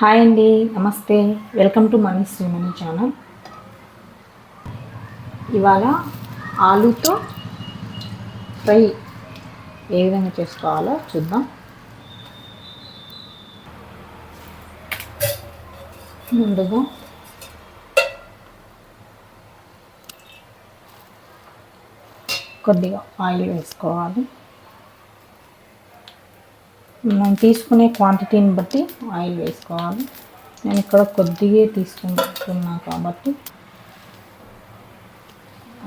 Hi అండి నమస్తే. Welcome to Mani Srimani channel. ఇవాళ ఆలుతో ఫ్రై ఏ విధంగా చేసుకోవాలో చూద్దాం. ముందుగా కొద్దిగా ఆయిల్ వేసుకోవాలి. మనం తీసుకునే క్వాంటిటీని బట్టి ఆయిల్ వేసుకోవాలి. నేను ఇక్కడ కొద్దిగా తీసుకుంటున్నా కాబట్టి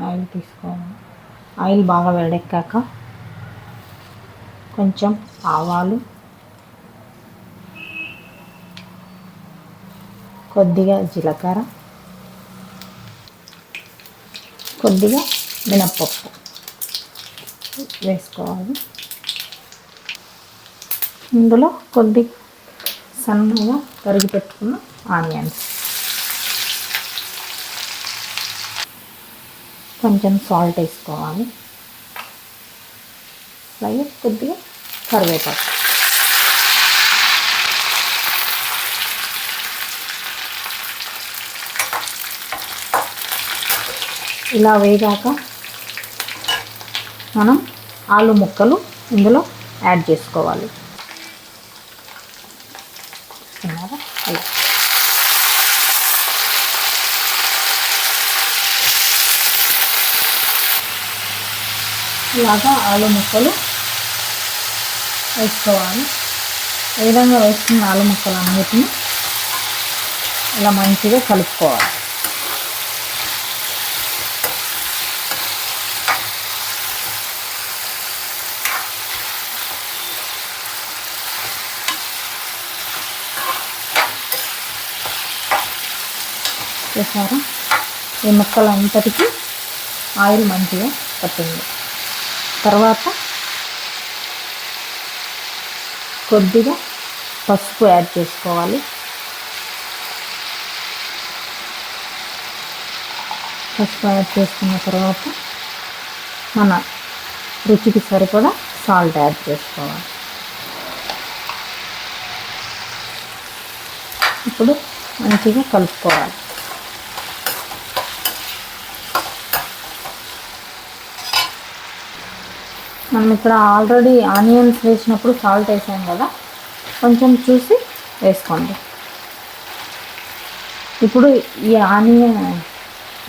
ఆయిల్ తీసుకోవాలి. ఆయిల్ బాగా వేడెక్కాక కొంచెం ఆవాలు కొద్దిగా జీలకర్ర కొద్దిగా మినప్పప్పు వేసుకోవాలి. ఇందులో కొద్ది సన్నగా తరిగి పెట్టుకున్న ఆనియన్స్. కొంచెం సాల్ట్ వేసుకోవాలి. అలాగే కొద్దిగా కరివేపాకు. ఇలా వేగాక మనం ఆలు ముక్కలు ఇందులో యాడ్ చేసుకోవాలి. ఇలాగా ఆలు ముక్కలు వేసుకోవాలి. ఏ విధంగా వేసుకున్న ఆలు ముక్కలు అన్నిటిని ఇలా మంచిగా కలుపుకోవాలి. చూసారా? ఈ ముక్కలంతటికి ఆయిల్ మంచిగా పట్టింది. తర్వాత కొద్దిగా పసుపు యాడ్ చేసుకోవాలి. పసుపు యాడ్ చేసుకున్న తర్వాత మన రుచికి సరిపడా సాల్ట్ యాడ్ చేసుకోవాలి. ఇప్పుడు మంచిగా కలుపుకోవాలి. మనం ఇక్కడ ఆల్రెడీ ఆనియన్స్ వేసినప్పుడు సాల్ట్ వేసాం కదా కొంచెం చూసి వేసుకోండి. ఇప్పుడు ఈ ఆనియన్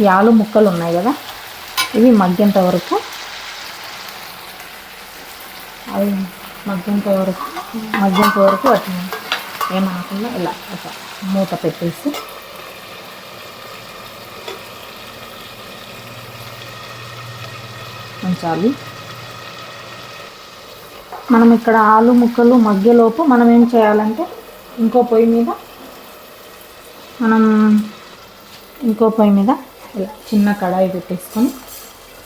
ఈ ఆలు ముక్కలు ఉన్నాయి కదా ఇవి మగ్గేంత వరకు అవి మగ్గేంత వరకు మగ్గేంత వరకు వాటిని ఏమనకుండా ఇలా ఒక మూత పెట్టేసి ఉంచాలి మనం ఇక్కడ ఆలు ముక్కలు మగ్గేలోపు మనం ఏం చేయాలంటే ఇంకో పొయ్యి మీద మనం ఇంకో పొయ్యి మీద ఇలా చిన్న కడాయి పెట్టేసుకొని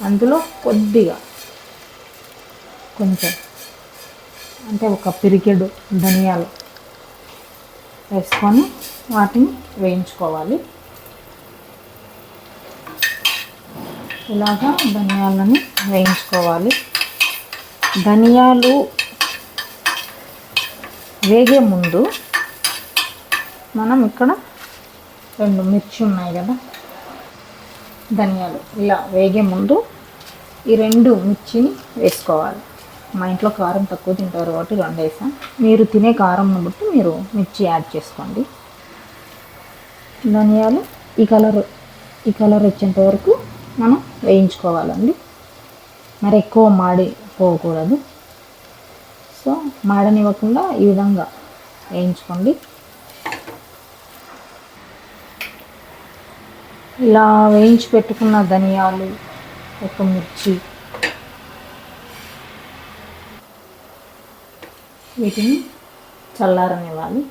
అందులో కొద్దిగా కొంచెం అంటే ఒక పిరికెడు ధనియాలు వేసుకొని వాటిని వేయించుకోవాలి. ఇలాగా ధనియాలను వేయించుకోవాలి. ధనియాలు వేగే ముందు మనం ఇక్కడ రెండు మిర్చి ఉన్నాయి కదా. ధనియాలు. ఇలా వేగే ముందు ఈ రెండు మిర్చిని వేసుకోవాలి. మా ఇంట్లో కారం తక్కువ తింటారు కాబట్టి రెండు వేసాం మీరు తినే కారంను బట్టి మీరు మిర్చి యాడ్ చేసుకోండి. ధనియాలు ఈ కలర్ ఈ కలర్ వచ్చేంత వరకు మనం వేయించుకోవాలండి. మరి ఎక్కువ మాడి పోకూడదు. మాడనివ్వకుండా ఈ విధంగా వేయించుకోండి. ఇలా వేయించి పెట్టుకున్న ధనియాలు ఒక మిర్చి వీటిని చల్లారనివ్వాలి.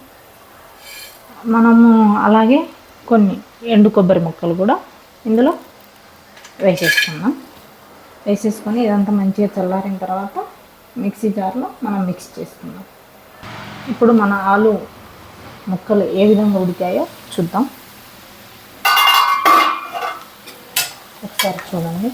మనము అలాగే కొన్ని ఎండు కొబ్బరి ముక్కలు కూడా ఇందులో వేసేసుకున్నాం వేసేసుకొని ఇదంతా మంచిగా చల్లారిన తర్వాత మిక్సీ జార్లో మనం మిక్స్ చేసుకుందాం. ఇప్పుడు మన ఆలు ముక్కలు ఏ విధంగా ఉడికాయో చూద్దాం. ఒకసారి చూడండి.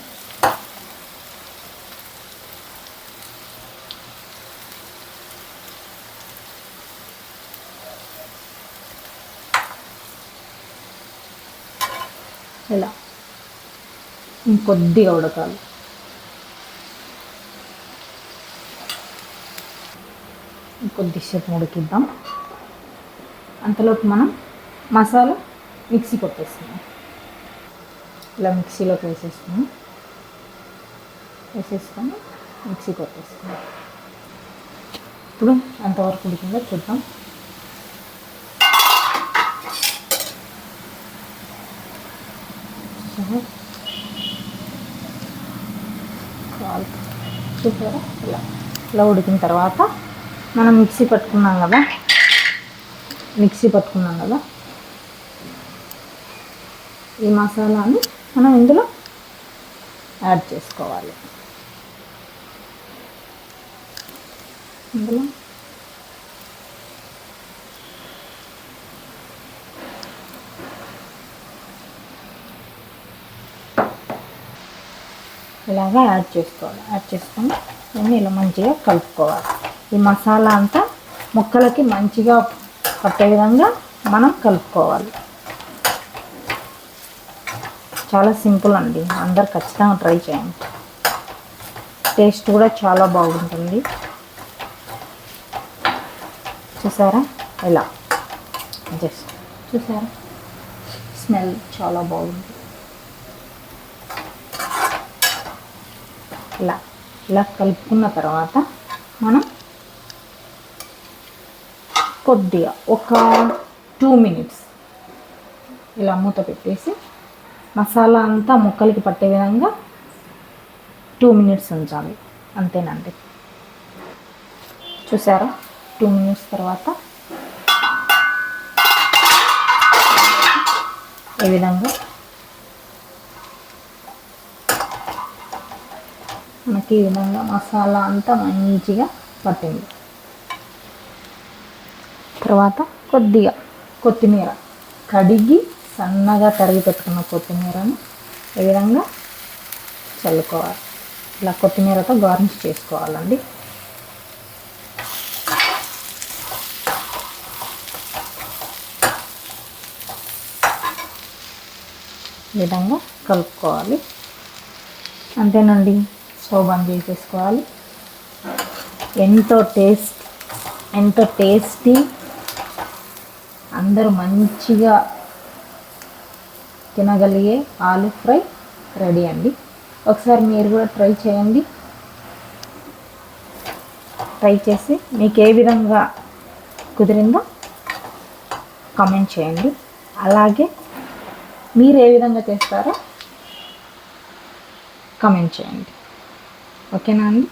ఇలా ఇంకొద్దిగా ఉడకాలి. కొద్దిసేపు ఉడికిద్దాం అంతలోపు మనం మసాలా మిక్సీ కొట్టేస్తున్నాం. ఇలా మిక్సీలోకి వేసేసుకున్నాం వేసేసుకొని మిక్సీ కొట్టేసుకున్నాం ఇప్పుడు ఎంతవరకు ఉడికిందో చూద్దాం. చూసారా? చూసారా? ఇలా. ఇలా ఉడికిన తర్వాత మనం మిక్సీ పట్టుకున్నాం కదా? మిక్సీ పట్టుకున్నాం కదా? ఈ మసాలాని మనం ఇందులో యాడ్ చేసుకోవాలి. ఇందులో ఇలాగా యాడ్ చేసుకోవాలి. యాడ్ చేసుకొని దీన్ని ఇలా మంచిగా కలుపుకోవాలి. ఈ మసాలా అంతా ముక్కలకి మంచిగా పట్టే విధంగా మనం కలుపుకోవాలి. చాలా సింపుల్ అండి. అందరు ఖచ్చితంగా ట్రై చేయండి. టేస్ట్ కూడా చాలా బాగుంటుంది. చూసారా? ఇలా. జస్ట్ చూసారా? స్మెల్ చాలా బాగుంది. ఇలా. ఇలా కలుపుకున్న తర్వాత మనం కొద్దిగా ఒక టూ మినిట్స్ ఇలా మూత పెట్టేసి మసాలా అంతా ముక్కలకి పట్టే విధంగా టూ మినిట్స్ ఉంచాలి. అంతేనండి. చూసారా? టూ మినిట్స్ తర్వాత ఈ విధంగా మనకి ఈ విధంగా మసాలా అంతా మంచిగా పట్టింది. తర్వాత కొద్దిగా కొత్తిమీర. కడిగి సన్నగా తరిగి పెట్టుకున్న కొత్తిమీరను ఈ విధంగా చల్లుకోవాలి. ఇలా కొత్తిమీరతో గార్నిష్ చేసుకోవాలండి. ఈ విధంగా కలుపుకోవాలి. అంతేనండి స్టవ్ బంద్ చేసేసుకోవాలి. ఎంతో టేస్ట్ ఎంతో టేస్టీ అందరూ మంచిగా తినగలిగే ఆలు ఫ్రై రెడీ అండి. ఒకసారి మీరు కూడా ట్రై చేయండి. ట్రై చేసి మీకు ఏ విధంగా కుదిరిందో కామెంట్ చేయండి. అలాగే మీరు ఏ విధంగా చేస్తారో కామెంట్ చేయండి. ఓకేనా అండి?